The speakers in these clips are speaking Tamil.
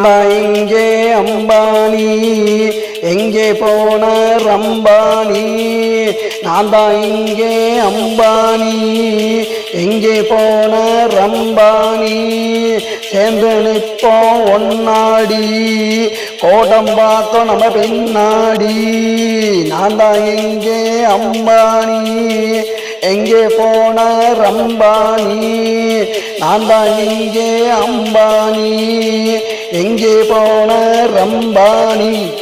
அம்பா இங்கே அம்பானி. எங்கே போன ரம்பானி நான் தான் இங்கே அம்பானி. எங்கே போன ரம்பானி சேர்ந்து நிற்போம் ஒன்னாடி. கோடம்பாக்கம் நம்ம பின்னாடி. நான் தான் இங்கே அம்பானி. எங்கே போன ரம்பானி? நான் தான் இங்கே அம்பானி. எங்கே போன ரம்பானி?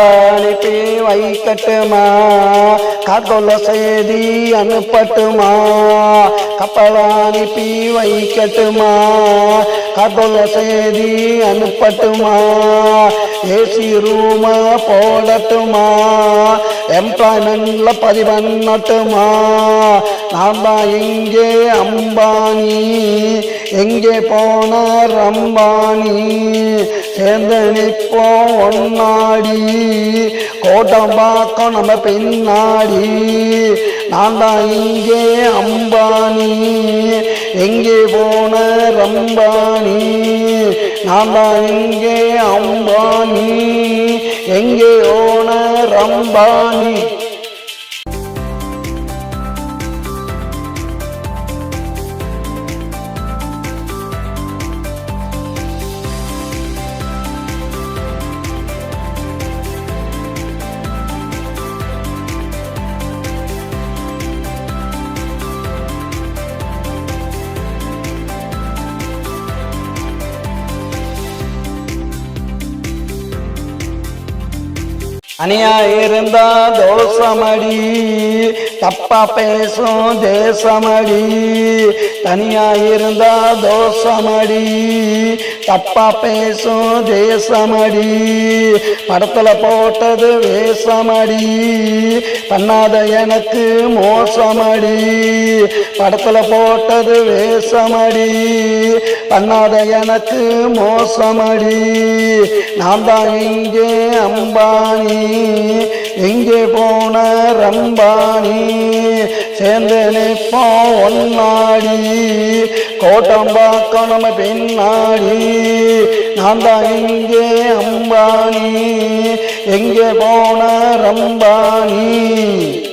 அனுப்பி வைக்கட்டுமா? காத்தொல்ல செய்தி அனுப்பட்டுமா? கப்பல் அனுப்பி வைக்கட்டுமா? காத்தொல்ல செய்தி அனுப்பட்டுமா? ஏசி ரூம போடட்டுமா எம்ப்ளாய்மெண்ட்ல பதிவண்ணட்டுமா? நான் தான் எங்கே அம்பானி? எங்கே போன அம்பானி? சேர்ந்து நிற்போம் ஒன்னாடி. கோட்டம் பார்க்கும் நம்ம பின்னாடி. நான் தான் இங்கே அம்பானி? எங்கே போன ரம்பானி நான் தான் இங்கே அம்பானி எங்கே ஓன ரம்பானி அணியா இருந்தா தோசமடி தப்பா பேசும் தேசமடி. தனியா இருந்தா தோசமடி தப்பா பேசும் தேசமடி. படத்துல போட்டது வேசமடி பண்ணாத எனக்கு மோசமடி. படத்துல போட்டது வேசமடி பண்ணாத எனக்கு மோசமடி. நான் தான் இங்கே அம்பானி. எங்கே போன ரம்பானி? சேர்ந்து நிற்போம் ஒன்னாடி. கோட்டம் நம்ம பின்னாடி நான் தான் இங்கே அம்பானி. எங்கே போன ரம்பானி?